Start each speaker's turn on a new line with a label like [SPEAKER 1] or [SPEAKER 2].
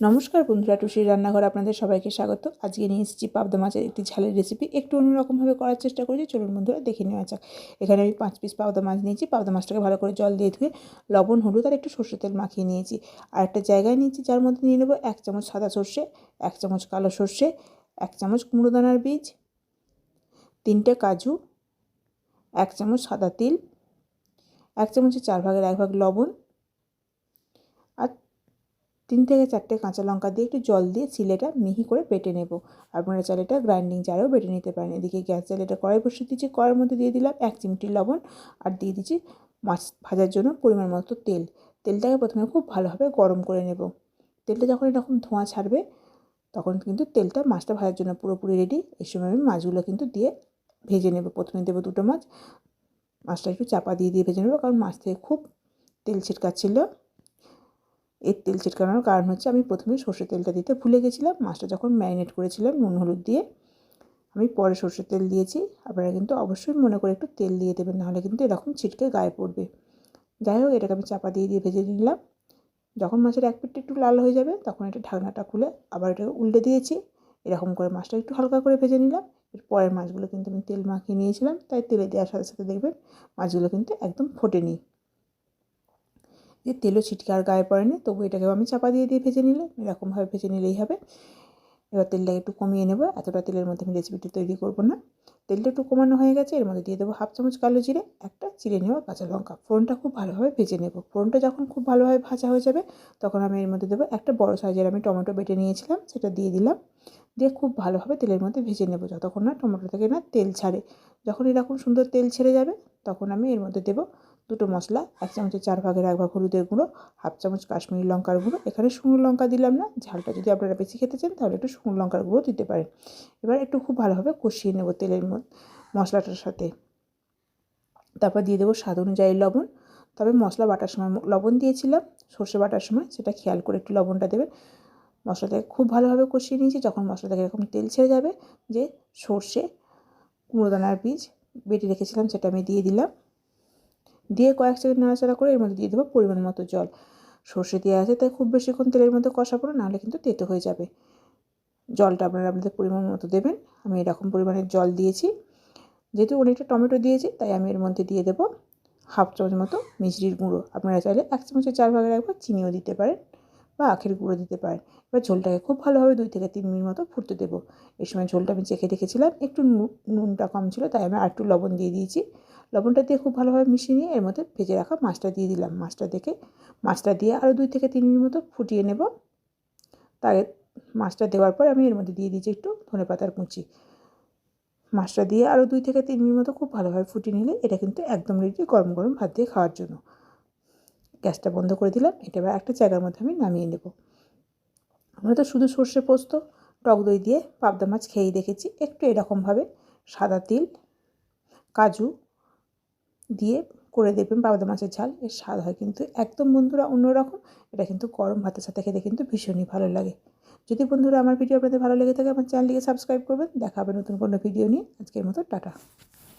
[SPEAKER 1] নমস্কার বন্ধুরা, টুসির রান্নাঘর আপনাদের সবাইকে স্বাগত। আজকে নিয়ে এসেছি পাবদা মাছের একটি ঝালের রেসিপি একটু অন্যরকমভাবে করার চেষ্টা করেছি, চলুন বন্ধুরা দেখে নেওয়া যাক। এখানে আমি পাঁচ পিস পাবদা মাছ নিয়েছি। পাবদা মাছটাকে ভালো করে জল দিয়ে ধুয়ে লবণ, হলুদ আর একটু সর্ষে তেল মাখিয়ে নিয়েছি। আর একটা জায়গায় নিয়েছি যার মধ্যে নিয়ে নেব এক চামচ সাদা সর্ষে, এক চামচ কালো সর্ষে, এক চামচ কুমড়ো দানার বীজ, তিনটে কাজু, এক চামচ সাদা তিল, এক চামচের চার ভাগের এক ভাগ লবণ তিন থেকে চারটে কাঁচা লঙ্কা দিয়ে একটু জল দিয়ে চিলেটা মিহি করে বেটে নেব। আপনারা চালেটা গ্রাইন্ডিং জারেও বেটে নিতে পারেন। এদিকে গ্যাস চালেটা কড়াই বসিয়ে দিচ্ছি। কড়াইয়ের মধ্যে দিয়ে দিলাম এক চিমটি লবণ আর দিয়ে দিচ্ছি মাছ ভাজার জন্য পরিমাণ মতো তেল। তেলটাকে প্রথমে খুব ভালোভাবে গরম করে নেব। তেলটা যখন এরকম ধোঁয়া ছাড়বে, তখন কিন্তু তেলটা মাছটা ভাজার জন্য পুরোপুরি রেডি এই সময় আমি মাছগুলো কিন্তু দিয়ে ভেজে নেব। প্রথমে দেবো দুটো মাছ। মাছটা একটু চাপা দিয়ে দিয়ে ভেজে নেব, কারণ মাছ থেকে খুব তেল ছিটকাচ্ছিলো। এর তেল ছিটকানোর কারণ হচ্ছে আমি প্রথমে সর্ষের তেলটা দিতে ভুলে গেছিলাম। মাছটা যখন ম্যারিনেট করেছিলাম নুন, হলুদ দিয়ে আমি পরে সর্ষের তেল দিয়েছি। আপনারা কিন্তু অবশ্যই মনে করে একটু তেল দিয়ে দেবেন, নাহলে কিন্তু এরকম ছিটকে গায়ে পড়বে। যাই হোক, এটাকে আমি চাপা দিয়ে দিয়ে ভেজে নিলাম। যখন মাছের এক পিঠটা একটু লাল হয়ে যাবে, তখন এটা ঢাকনাটা খুলে আবার এটাকে উল্টে দিয়েছি। এরকম করে মাছটা একটু হালকা করে ভেজে নিলাম। এর পরের মাছগুলো কিন্তু আমি তেল মাখিয়ে নিয়েছিলাম, তাই তেলে দেওয়ার সাথে সাথে দেখবেন মাছগুলো কিন্তু একদম ফোটেনি। যে তেলও ছিটকে আর গায়ে পড়েনি, তবু এটাকেও আমি চাপা দিয়ে দিয়ে ভেজে নিলে এরকমভাবে ভেজে নিলেই হবে। এবার তেলটাকে একটু কমিয়ে নেব, এতটা তেলের মধ্যে আমি রেসিপিটি তৈরি করব না। তেলটা একটু কমানো হয়ে গেছে, এর মধ্যে দিয়ে দেবো হাফ চামচ কালো জিরে, একটা চিড়ে নেওয়া কাঁচা লঙ্কা। ফোড়নটা খুব ভালোভাবে ভেজে নেব। ফোড়নটা যখন খুব ভালোভাবে ভাজা হয়ে যাবে, তখন আমি এর মধ্যে দেবো একটা বড় সাইজের আমি টমেটো বেটে নিয়েছিলাম, সেটা দিয়ে দিলাম। দিয়ে খুব ভালোভাবে তেলের মধ্যে ভেজে নেব, যতক্ষণ না টমেটো থেকে না তেল ছাড়ে। যখন এরকম সুন্দর তেল ছেড়ে যাবে, তখন আমি এর মধ্যে দেবো দুটো মশলা, এক চামচের চার ভাগের এক ভাগ হলুদের গুঁড়ো, হাফ চামচ কাশ্মীরি লঙ্কার গুঁড়ো। এখানে শুকনো লঙ্কা দিলাম না, ঝালটা যদি আপনারা বেশি খেতে চান তাহলে একটু শুকনো লঙ্কার গুঁড়ো দিতে পারেন। এবার একটু খুব ভালোভাবে কষিয়ে নেব তেলের মশলাটার সাথে। তারপর দিয়ে দেবো স্বাদ অনুযায়ী লবণ। তবে মশলা বাটার সময় লবণ দিয়েছিলাম, সর্ষে বাটার সময়, সেটা খেয়াল করে একটু লবণটা দেবেন। মশলাটাকে খুব ভালোভাবে কষিয়ে নিয়েছি, যখন মশলাটাকে এরকম তেল ছেড়ে যাবে যে সর্ষে কুমড়ো দানার বীজ বেটে রেখেছিলাম, সেটা আমি দিয়ে দিলাম। দিয়ে কয়েক সেকেন্ড নাড়াচাড়া করে এর মধ্যে দিয়ে দেবো পরিমাণ মতো জল। সর্ষে দেওয়া আছে তাই খুব বেশিক্ষণ তেলের মধ্যে কষাবো না, নাহলে কিন্তু তেতো হয়ে যাবে। জলটা আপনারা আপনাদের পরিমাণ মতো দেবেন। আমি এরকম পরিমাণের জল দিয়েছি। যেহেতু অনেকটা টমেটো দিয়েছি, তাই আমি এর মধ্যে দিয়ে দেবো হাফ চামচ মতো মিষ্টির গুঁড়ো। আপনারা চাইলে এক চামচের চার ভাগের একবার চিনিও দিতে পারেন বা আখের গুঁড়ো দিতে পারেন। এবার ঝোলটাকে খুব ভালোভাবে দুই থেকে তিন মিনিট মতো ফুটতে দেবো। এই সময় ঝোলটা আমি চেখে রেখেছিলাম একটু নুনটা কম ছিল, তাই আমি আর একটু লবণ দিয়ে দিয়েছি। লবণটা দিয়ে খুব ভালোভাবে মিশিয়ে নিয়ে এর মধ্যে ভেজে রাখা মাছটা দিয়ে দিলাম। মাছটা দেখে মাছটা দিয়ে আরও দুই থেকে তিন মিনিট মতো ফুটিয়ে নেব। তার মাছটা দেওয়ার পর আমি এর মধ্যে দিয়ে দিয়েছি একটু ধনে পাতার কুচি। মাছটা দিয়ে আরও দুই থেকে তিন মিনিট মতো খুব ভালোভাবে ফুটিয়ে নিলে এটা কিন্তু একদম রেডি গরম গরম ভাত দিয়ে খাওয়ার জন্য। গ্যাসটা বন্ধ করে দিলাম। এটা এবার একটা জায়গার মধ্যে আমি নামিয়ে নেব। আমরা তো শুধু সর্ষে পোস্ত, টক দই দিয়ে পাবদা মাছ খেয়েই দেখেছি। একটু এরকমভাবে সাদা তিল, কাজু দিয়ে করে দেবেন পাবদা মাছের ঝাল, এর স্বাদ হয় কিন্তু একদম বন্ধুরা অন্যরকম। এটা কিন্তু গরম ভাতের সাথে খেতে কিন্তু ভীষণই ভালো লাগে। যদি বন্ধুরা আমার ভিডিও আপনাদের ভালো লেগে থাকে, আমার চ্যানেলটিকে সাবস্ক্রাইব করবেন। দেখা হবে নতুন কোনো ভিডিও নিয়ে। আজকের মতো টাটা।